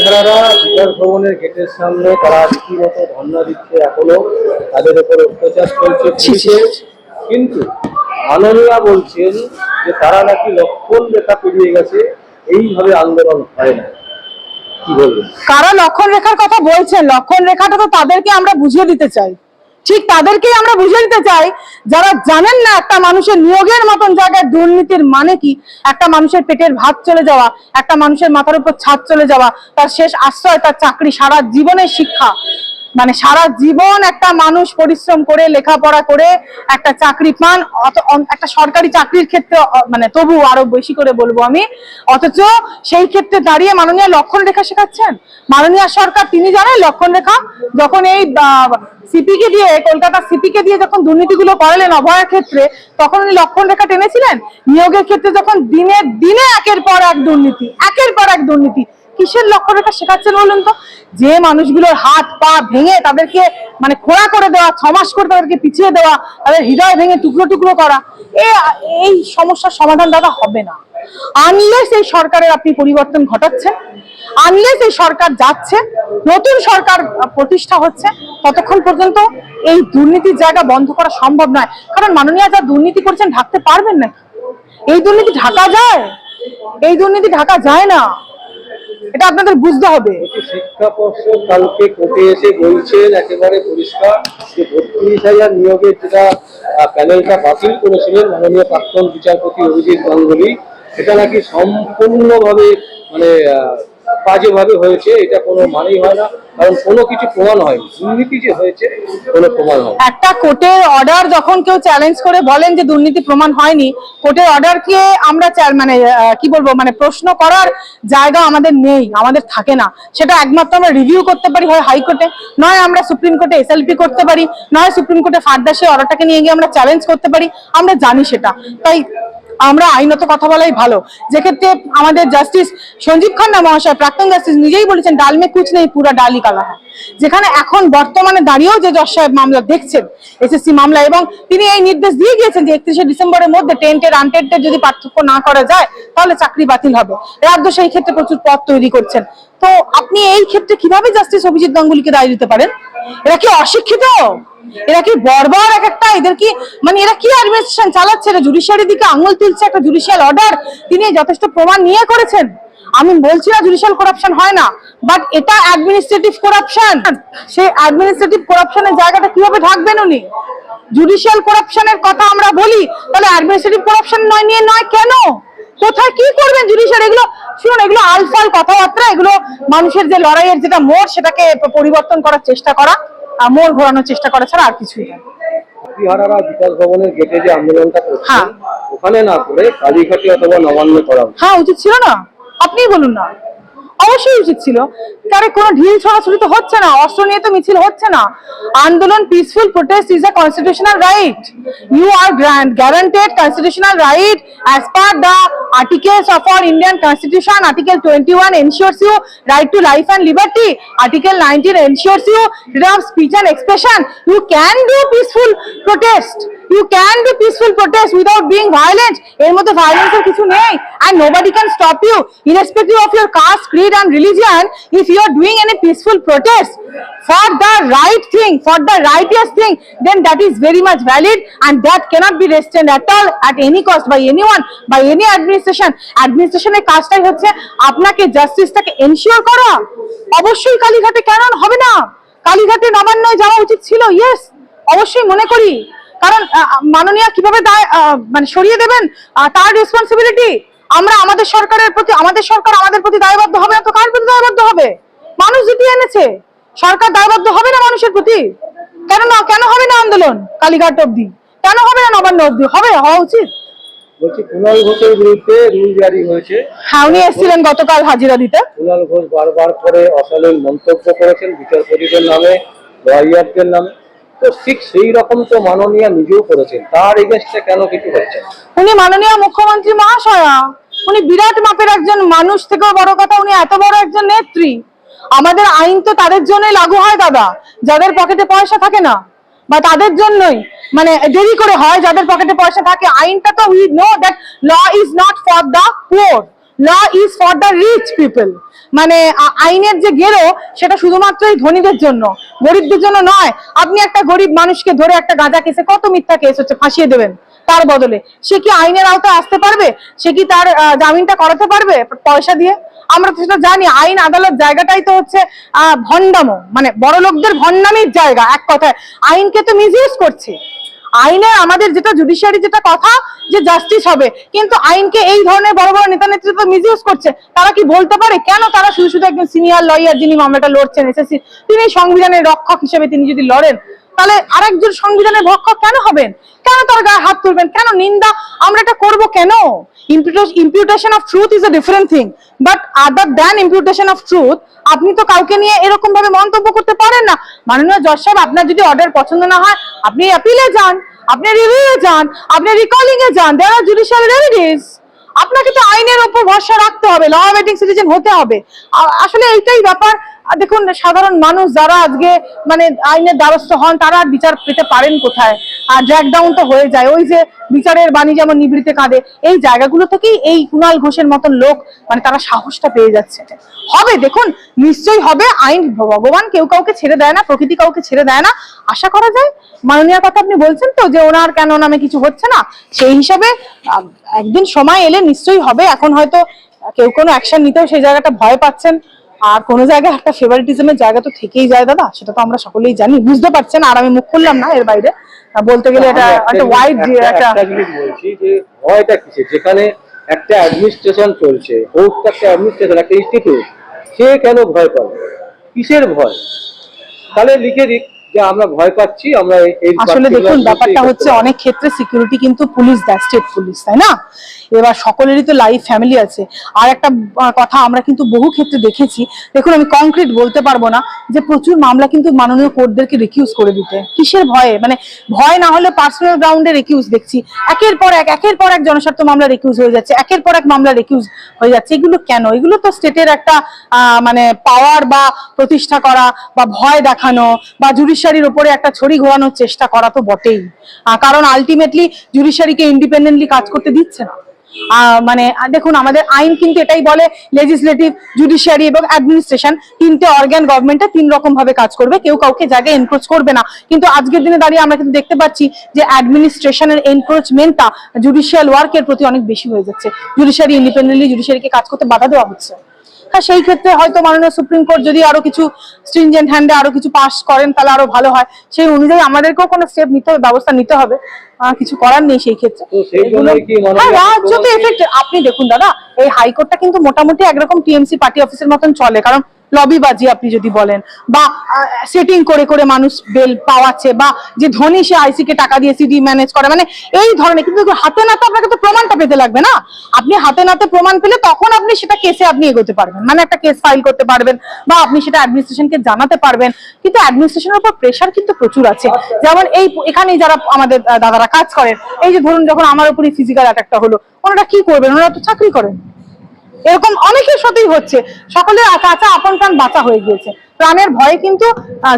চাকরিহারারা বিকাশ ভবনের গেটের সামনে তারা রীতিমতো ধর্ণা দিচ্ছে, এখনও তাদের উপর অত্যাচার চলছে পুলিশের কিন্তু মাননীয়া বলছেন যে তারা নাকি লক্ষণ রেখা পেরিয়ে গেছে, এইভাবে আন্দোলন হয় না। কারা লক্ষণ রেখার কথা বলছেন? লক্ষণ রেখাটা তো তাদেরকে আমরা বুঝিয়ে দিতে চাই। ঠিক তাদেরকেই আমরা বুঝে নিতে চাই, যারা জানেন না একটা মানুষের নিয়োগের মতন জায়গায় দুর্নীতির মানে কি? একটা মানুষের পেটের ভাত চলে যাওয়া, একটা মানুষের মাথার উপর ছাদ চলে যাওয়া, তার শেষ আশ্রয়, তার চাকরি, সারা জীবনের শিক্ষা। মানে সারা জীবন একটা মানুষ পরিশ্রম করে, লেখাপড়া করে, একটা চাকরি পান একটা সরকারি চাকরির ক্ষেত্রে মানে তবু আরও বেশি করে বলব আমি। অথচ সেই ক্ষেত্রে দাঁড়িয়ে মাননীয় লক্ষণ রেখা শেখাচ্ছেন। মাননীয় সরকার, তিনি জানেন লক্ষণ রেখা যখন এই সিপিকে দিয়ে কলকাতা সিপিকে দিয়ে যখন দুর্নীতিগুলো করালেন অভয়ের ক্ষেত্রে, তখন উনি লক্ষণ রেখা টেনেছিলেন? নিয়োগের ক্ষেত্রে যখন দিনে দিনে একের পর এক দুর্নীতি, একের পর এক দুর্নীতি কিসের লক্ষ্য রেখা শেখাচ্ছেন বলুন তো? যে মানুষগুলোর হাত, পা ভেঙে তাদেরকে মানে খোড়া করে দেওয়া, ছমাস করে তাদেরকে পিছিয়ে দেওয়া, তাদের হৃদয় ভেঙে টুকরো টুকরো করা এই সমস্যার সমাধান দাদা হবে না। আনলেস এই সরকারের আপনি পরিবর্তন ঘটাচ্ছেন আনলেস এই সরকার যাচ্ছে, নতুন সরকার প্রতিষ্ঠা হচ্ছে, ততক্ষণ পর্যন্ত এই দুর্নীতির জায়গা বন্ধ করা সম্ভব নয়। কারণ মাননীয় যা দুর্নীতি করছেন, ঢাকতে পারবেন না এই দুর্নীতি ঢাকা যায়? এই দুর্নীতি ঢাকা যায় না। এটা আপনাদের বুঝতে হবে। শিক্ষা পর্ষদ কালকে কোর্টে এসে বলছেন, একেবারে পরিষ্কার যে বত্রিশ হাজার নিয়োগের যেটা প্যানেলটা বাতিল করেছিলেন মাননীয় প্রাক্তন বিচারপতি অভিজিৎ গাঙ্গুলি, সেটা নাকি সম্পূর্ণভাবে মানে বাজেভাবে হয়েছে, এটা কোনো মানেই হয় না, কারণ কোনো কিছু প্রমাণ হয়নি। দুর্নীতি যে হয়েছে, কোনো প্রমাণ হয় একটা কোর্টের অর্ডার যখন কেউ চ্যালেঞ্জ করে বলেন যে দুর্নীতি প্রমাণ হয়নি, কোর্টের অর্ডারকে আমরা মানে কি বলব মানে প্রশ্ন করার জায়গা আমাদের নেই, আমাদের থাকে না। সেটা একমাত্র আমরা রিভিউ করতে পারি হয় হাইকোর্টে নয় আমরা সুপ্রিম কোর্টে এসএলপি করতে পারি, নয় সুপ্রিম কোর্টে ফার্দার সেই অর্ডারটাকে নিয়ে গিয়ে আমরা চ্যালেঞ্জ করতে পারি, আমরা জানি সেটা। তাই আমরা আইনত কথা বলাই ভালো। যেক্ষেত্রে আমাদের জাস্টিস সঞ্জীব খান্না মহাশয়, প্রাক্তন জাস্টিস নিজেই বলেছেন ডালমে কুচ নেই, পুরা ডালই কালা হ্যাঁ যেখানে এখন বর্তমানে দাঁড়িয়েও যে জজ সাহেব মামলা দেখছেন এসএসসি মামলা, এবং তিনি এই নির্দেশ দিয়ে গিয়েছেন যে একত্রিশে ডিসেম্বরের মধ্যে টেন্টের আনটেন্টের যদি পার্থক্য না করা যায়, তাহলে চাকরি বাতিল হবে। রাজ্য সেই ক্ষেত্রে প্রচুর পথ তৈরি করছেন। তো আপনি এই ক্ষেত্রে কীভাবে জাস্টিস অভিজিৎ গাঙ্গুলিকে দায় দিতে পারেন? এরা কি অশিক্ষিত? এরা কি বর্বর এক একটা? এদের কি মানে এরা কি অ্যাডমিনিস্ট্রেশন চালাচ্ছে? এরা জুডিশিয়ারি দিকে আঙুল তুলছে? একটা জুডিশিয়াল অর্ডার তিনি যথেষ্ট প্রমাণ নিয়ে করেছেন? আমি বলছি না জুডিশিয়াল করাপশন হয় না বাট এটা অ্যাডমিনিস্ট্রেটিভ করাপশন সেই অ্যাডমিনিস্ট্রেটিভ করাপশনের জায়গাটা কীভাবে ঢাকবেন উনি? জুডিশিয়াল করাপশনের কথা আমরা বলি তাহলে অ্যাডমিনিস্ট্রেটিভ করাপশন নয় নিয়ে নয় কেন? কোথায় কি করবেন জুডিশিয়াল এগুলো শুনুন এগুলো আলফাল কথাবার্তা এগুলো মানুষের যে লড়াইয়ের যেটা মোড় সেটাকে পরিবর্তন করার চেষ্টা করা আর মোড় ঘোরানোর চেষ্টা করা ছাড়া আর কিছুই না। চাকরিহারারা বিকাশ ভবনের গেটে যে আন্দোলনটা করছেন হ্যাঁ। ওখানে না করে কালীঘাটে অথবা নবান্ন করা হ্যাঁ উচিত ছিল না? আপনি বলুন না। অবশ্যই উচিত ছিল। তার কোনো ঢিল ছড়াছড়ি তো হচ্ছে না, অস্ত্র নিয়ে তো মিছিল হচ্ছে না। আন্দোলন peaceful protest is a constitutional right you are granted guaranteed constitutional right as per the articles of our Indian constitution article twenty one ensures you right to life and liberty article nineteen ensures you freedom of speech and expression you can do peaceful protest you can do peaceful protest without being violent এর মধ্যে violence এর কিছু নেই and nobody can stop you irrespective of your caste creed and religion if you are doing any peaceful protest for the right thing for the righteous thing then that is very much valid and that cannot be restrained at all at any cost by anyone by any administration administration এর কাজটাই হচ্ছে আপনাকে জাস্টিসটাকে ensure করা অবশ্যই কালীঘাটে কেন হবে না কালীঘাটে নবান্নয় যাওয়া উচিত ছিল ইয়েস অবশ্যই মনে করি কারণ মাননীয় কীভাবে দায় মানে সরিয়ে দেবেন? তার রেসপন্সিবিলিটি আমরা আমাদের সরকারের প্রতি আমাদের সরকার আমাদের প্রতি দায়বদ্ধ হবে না তো কার প্রতি দায়বদ্ধ হবে? মানুষ জিতিয়ে এনেছে। সরকার দায়বদ্ধ হবে না মানুষের প্রতি? কেন না কেন হবে না আন্দোলন কালীঘাট অব্দি কেন হবে না নবান্ন অব্দি হবে হওয়া উচিত। বলছি কুণাল ঘোষের বিরুদ্ধে রুল জারি হয়েছে। হ্যাঁ উনি এসেছিলেন গতকাল হাজিরা দিতে। কুণাল ঘোষ বারবার করে অশালীন মন্তব্য করেছেন বিচারপতিদের নামে লয়ারদের নামে। তো ঠিক সেই রকম তো মাননীয় নিজেও করেছেন। তার এগেনস্টে কেন কিছু হচ্ছে না? উনি মাননীয় মুখ্যমন্ত্রী মহাশয়া। উনি বিরাট মাপের একজন মানুষ থেকেও বড় কথা, উনি এত বড় একজন নেত্রী। আমাদের আইন তো তাদের জন্যই লাগু হয়, দাদা। যাদের পকেটে পয়সা থাকে না, বা তাদের জন্যই। মানে দেরি করে হয়, যাদের পকেটে পয়সা থাকে। আইনটা তো we know that law is not for the poor law is for the rich people মানে আইনের যে গেরো, সেটা শুধুমাত্র এই ধনীদের জন্য, গরিবদের জন্য নয়। আপনি একটা গরিব মানুষকে ধরে একটা গাঁজা কেসে, কত মিথ্যা কেস হচ্ছে, ফাঁসিয়ে দেবেন তার বদলে। সে কি আইনের আওতায় আসতে পারবে? সে কি তার জামিনটা করাতে পারবে পয়সা দিয়ে? আমরা তো সেটা জানি, আইন আদালত জায়গাটাই তো হচ্ছে আহ ভণ্ডামো। মানে বড় লোকদের ভণ্ডামির জায়গা, এক কথায়। আইনকে তো মিসইউজ করছে। আইনে আমাদের যেটা জুডিশিয়ারি যেটা কথা যে জাস্টিস হবে, কিন্তু আইনকে এই ধরনের বড় বড় নেতা নেতৃত্ব মিসইউজ করছে, তারা কি বলতে পারে? কেন তারা শুধু শুধু একজন সিনিয়র লয়ার যিনি মামলাটা লড়ছেন, এসএসসি তিনি সংবিধানের রক্ষক হিসেবে তিনি যদি লড়েন তাহলে আরেকজন সংবিধানের ভক্ষক কেন হবেন? কেন তার গায়ে হাত তুলবেন? কেন নিন্দা আমরা এটা করব কেন? Imputation of truth is a different thing but other than imputation of truth আপনি তো কাউকে নিয়ে এরকম ভাবে মন্তব্য করতে পারেন না। মাননীয় জজ সাহেব, আপনার যদি অর্ডার পছন্দ না হয়, আপনি অ্যাপিলে যান, আপনি রিভিউ যান, আপনি রিকলিং এ যান দেয়ার আর জুডিশিয়াল রেমিডিস আপনাকে তো আইনের উপর ভরসা রাখতে হবে ল অ্যাবেডিং সিটিজেন হতে হবে। আসলে এইটাই ব্যাপার। দেখুন, সাধারণ মানুষ যারা আজকে মানে আইনের দ্বারস্থ হন, তারা আর বিচার পেতে পারেন কোথায়? আর ড্র্যাক ডাউন তো হয়ে যায়। ওই যে বিচারের বাণী যেমন নিবৃতে কাঁদে, এই জায়গাগুলো থেকেই এই কুণাল ঘোষের মতন লোক মানে তারা সাহসটা পেয়ে যাচ্ছে। হবে, দেখুন, নিশ্চয়ই হবে আইন। ভগবান কেউ কাউকে ছেড়ে দেয় না, প্রকৃতি কাউকে ছেড়ে দেয় না। আশা করা যায় মাননীয় কথা আপনি বলছেন তো যে ওনার কেন নামে কিছু হচ্ছে না? সেই হিসাবে একদিন সময় এলে নিশ্চয়ই হবে। এখন হয়তো কেউ কোনো অ্যাকশন নিতেও সেই জায়গাটা ভয় পাচ্ছেন। আর কোনো জায়গায় একটা ফেভারিটিজমের জায়গা তো থেকেই যায় দাদা। সেটা তো আমরা সকলেই জানি। বুঝতে পারছেন? আর আমি মুখ খুললাম না এর বাইরে। বলতে গেলে এটা একটা ওয়াইড একটা- বলছি যে ভয়টা কিসে যেখানে একটা অ্যাডমিনিস্ট্রেশন চলছে হোক একটা অ্যাডমিনিস্ট্রেশন একটা ইনস্টিটিউট সে কেন ভয় পাবে? কিসের ভয়? তাহলে লিখে দিক। যে আমরা ভয় পাচ্ছি আমরা আসলে দেখুন ব্যাপারটা হচ্ছে অনেক ক্ষেত্রে সিকিউরিটি কিন্তু পুলিশ দেয় স্টেট পুলিশ তাই না? এবার সকলেরই তো লাইফ ফ্যামিলি আছে। আর একটা কথা আমরা কিন্তু বহু ক্ষেত্রে দেখেছি। দেখুন আমি কংক্রিট বলতে পারব না যে প্রচুর মামলা কিন্তু মাননীয় কোর্টদেরকে রিকিউজ করে দিতে। কিসের ভয়ে? মানে ভয় না হলে পার্সোনাল গ্রাউন্ডে রিকিউজ দেখছি। একের পর এক একের পর এক জনস্বার্থ মামলা রিকিউজ হয়ে যাচ্ছে। একের পর এক মামলা রিকিউজ হয়ে যাচ্ছে। এগুলো কেন? এগুলো তো স্টেটের একটা মানে পাওয়ার বা প্রতিষ্ঠা করা বা ভয় দেখানো বা জুডিশিয়ারির উপরে একটা ছড়ি ঘোরানোর চেষ্টা করা তো বটেই। কারণ আলটিমেটলি জুডিশিয়ারিকে ইন্ডিপেন্ডেন্টলি কাজ করতে দিচ্ছে না। মানে দেখুন, আমাদের আইন কিন্তু এটাই বলে লেজিসলেটিভ জুডিশিয়ারি এবং অ্যাডমিনিস্ট্রেশন তিনটে অর্গ্যান গভর্নমেন্টে তিন রকম ভাবে কাজ করবে। কেউ কাউকে জায়গায় এনক্রোচ করবে না। কিন্তু আজকের দিনে দাঁড়িয়ে আমরা কিন্তু দেখতে পাচ্ছি যে অ্যাডমিনিস্ট্রেশনের এনক্রোচমেন্টটা জুডিশিয়াল ওয়ার্কের প্রতি অনেক বেশি হয়ে যাচ্ছে। জুডিশিয়ারি ইন্ডিপেন্ডেন্টলি জুডিশিয়ারিকে কাজ করতে বাধা দেওয়া হচ্ছে। হ্যাঁ সেই ক্ষেত্রে হয়তো মাননীয় সুপ্রিম কোর্ট যদি আরও কিছু স্ট্রিনজেন্ট হ্যান্ডে আরও কিছু পাস করেন, তাহলে আরও ভালো হয়। সেই অনুযায়ী আমাদেরকেও কোনো স্টেপ নিতে হবে, ব্যবস্থা নিতে হবে। কিছু করার নেই সেই ক্ষেত্রে। হ্যাঁ রাজ্য তো এফেক্ট আপনি দেখুন দাদা এই হাইকোর্টটা কিন্তু মোটামুটি একরকম টিএমসি পার্টি অফিসের মতন চলে কারণ লবিবাজি আপনি যদি বলেন বা সেটিং করে করে মানুষ বেল পাওয়াচ্ছে বা যে ধনী সে আইসি কে টাকা দিয়ে সিডি ম্যানেজ করে মানে এই ধরনের কিন্তু হাতে নাতে আপনাকে তো প্রমাণটা পেতে লাগবে না। আপনি হাতে নাতে প্রমাণ পেলে তখন আপনি সেটা কেসে আপনি এগোতে পারবেন মানে একটা কেস ফাইল করতে পারবেন বা আপনি সেটা অ্যাডমিনিস্ট্রেশনকে জানাতে পারবেন কিন্তু অ্যাডমিনিস্ট্রেশনের উপর প্রেশার কিন্তু প্রচুর আছে। যেমন এই এখানেই যারা আমাদের দাদারা কাজ করেন। এই যে ধরুন যখন আমার উপরই ফিজিক্যাল অ্যাটাকটা হলো, ওনারা কি করবেন? ওনারা তো চাকরি করেন। এরকম অনেকের সাথেই হচ্ছে। সকলের কাঁচা আপন প্রাণ বাঁচা হয়ে গিয়েছে। প্রাণের ভয়ে কিন্তু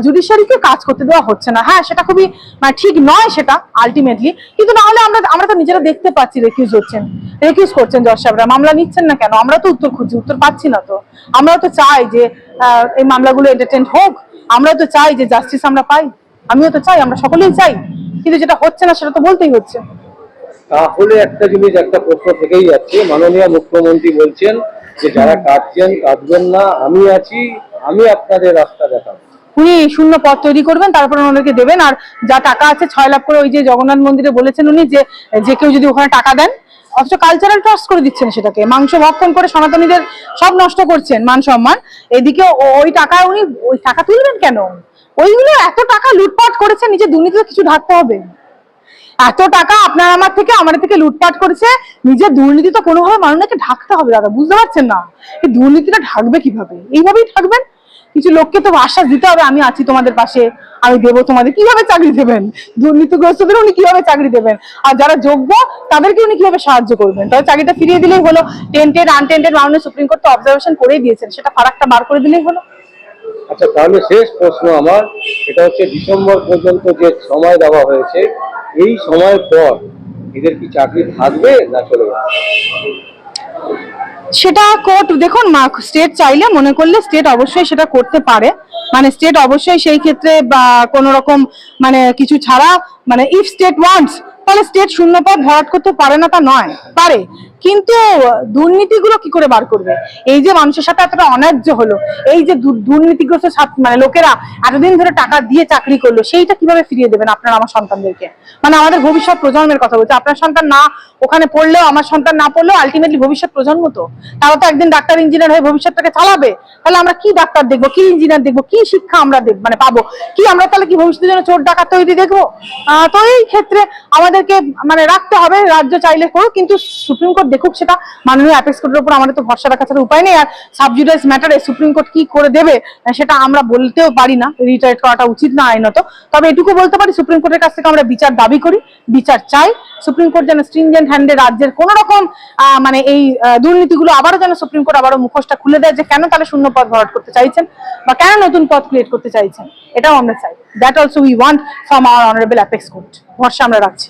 জুডিশিয়ারিকে কাজ করতে দেওয়া হচ্ছে না। হ্যাঁ সেটা খুবই মানে ঠিক নয় সেটা আলটিমেটলি কিন্তু না হলে আমরা আমরা তো নিজেরা দেখতে পাচ্ছি রেকিউজ হচ্ছেন। রেকিউজ করছেন জজ সাহেবরা। মামলা নিচ্ছেন না কেন? আমরা তো উত্তর খুঁজছি, উত্তর পাচ্ছি না তো। আমরাও তো চাই যে এই মামলাগুলো এন্টারটেন হোক। আমরাও তো চাই যে জাস্টিস আমরা পাই। আমিও তো চাই, আমরা সকলেই চাই। কিন্তু যেটা হচ্ছে না সেটা তো বলতেই হচ্ছে। তাহলে একটা জিনিস একটা প্রশ্ন থেকেই যাচ্ছে। মাননীয় মুখ্যমন্ত্রী বলছেন যে যারা কাটছেন কাটবেন না। আমি আছি আমি আপনাদের রাস্তা দেখাবো। উনি শূন্য পদ তৈরি করবেন তারপরে ওনাদেরকে দেবেন। আর যা টাকা আছে ছয় লাখ করে ওই যে জগন্নাথ মন্দিরে বলেছেন উনি যে যে কেউ যদি ওখানে টাকা দেন অথচ কালচারাল ট্রাস্ট করে দিচ্ছেন সেটাকে। মাংস ভক্ষণ করে সনাতনীদের সব নষ্ট করছেন মান সম্মান। এদিকে ওই টাকা উনি ওই টাকা তুলবেন কেন? ওইগুলো এত টাকা লুটপাট করেছে নিজে দুর্নীতিতে কিছু ঢাকতে হবে? এত টাকা আপনার আমার থেকে আমার থেকে লুটপাট করেছে, নিজের দুর্নীতি তো কোনোভাবে মানুষকে ঢাকতে হবে, দাদা, বুঝতে পারছেন না? এই দুর্নীতিটা ঢাকবে কীভাবে? এইভাবেই ঢাকবেন? কিছু লোককে তো আশ্বাস দিতে হবে, আমি আছি তোমাদের পাশে, আমি দেবো তোমাদের। কীভাবে চাকরি দেবেন? দুর্নীতিগ্রস্তদের উনি কীভাবে চাকরি দেবেন? আর যারা যোগ্য, তাদেরকে উনি কীভাবে সাহায্য করবেন? তবে চাকরিটা ফিরিয়ে দিলেই হলো টেন্টেড আনটেন্টেড মাননীয় সুপ্রিম কোর্ট তো অবজারভেশন করেই দিয়েছেন, সেটা ফারাকটা বার করে দিলেই হলো। আচ্ছা তাহলে শেষ প্রশ্ন আমার। এটা হচ্ছে ডিসেম্বর পর্যন্ত যে সময় দেওয়া হয়েছে, এই সময় পর এদের কি চাকরি থাকবে না চলে যাবে সেটা কোর্ট, দেখুন, মা স্টেট চাইলে মনে করলে স্টেট অবশ্যই সেটা করতে পারে। মানে স্টেট অবশ্যই সেই ক্ষেত্রে বা কোনো রকম মানে কিছু ছাড়া মানে ইফ স্টেট ওয়ান্টস তাহলে স্টেট শূন্য পদ ভরাট করতে পারে না তা নয় পারে। কিন্তু দুর্নীতিগুলো কি করে বার করবে? এই যে মানুষের সাথে এতটা অন্যায্য হলো এই যে দুর্নীতিগ্রস্ত মানে লোকেরা এতদিন ধরে টাকা দিয়ে চাকরি করল সেইটা কীভাবে ফিরিয়ে দেবেন আপনারা আমার সন্তানদেরকে? মানে আমাদের ভবিষ্যৎ প্রজন্মের কথা বলছে। আপনার সন্তান না ওখানে পড়লেও আমার সন্তান না পড়লেও আলটিমেটলি ভবিষ্যৎ প্রজন্ম তো। তারা তো একদিন ডাক্তার ইঞ্জিনিয়ার হয়ে ভবিষ্যৎটাকে চালাবে। তাহলে আমরা কি ডাক্তার দেখব? কি ইঞ্জিনিয়ার দেখব? কি শিক্ষা আমরা মানে পাবো? কি আমরা তাহলে কি ভবিষ্যতের জন্য চোর ডাকাত তৈরি দেখব? আহ, তো এই ক্ষেত্রে আমাদেরকে মানে রাখতে হবে, রাজ্য চাইলে করুক, কিন্তু সুপ্রিম কোর্ট দেখুক সেটা মাননীয় অ্যাপেক্স কোর্টের উপর আমাদের তো ভরসা রাখা ছাড়া উপায় নেই। আর সাবজুডাইজ ম্যাটারে সুপ্রিম কোর্ট কি করে দেবে, সেটা আমরা বলতেও পারি না রিটায়ার করাটা উচিত না আইনত। তবে এটুকু বলতে পারি সুপ্রিম কোর্টের কাছ থেকে আমরা বিচার দাবি করি, বিচার চাই। সুপ্রিম কোর্ট যেন স্ট্রিনজেন্ট হ্যান্ডে রাজ্যের কোন রকম মানে এই দুর্নীতিগুলো আবারও যেন সুপ্রিম কোর্ট আবারও মুখোশটা খুলে দেয় যে কেন তাহলে শূন্য পদ ভরাট করতে চাইছেন বা কেন নতুন পদ ক্রিয়েট করতে চাইছেন, এটাও আমরা চাই। That also we want from our honourable apex court ভরসা আমরা রাখছি।